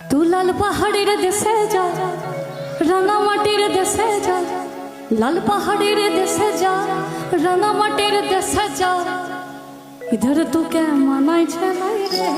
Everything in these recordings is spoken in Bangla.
তু লাল পাহাড়ের দেশে যা রাঙা মাটির দেশে যা লাল পাহাড়ের দেশে যা রাঙা মাটির দেশে যা ইধর तो क्या মানাই ছেলাই রে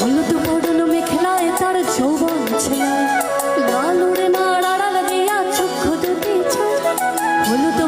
হলুদ মরুল মেখলায় তার যৌবন ছিল। লাল উড়ে মার আড়াল দিয়া চক্ষু দুটি হলুদ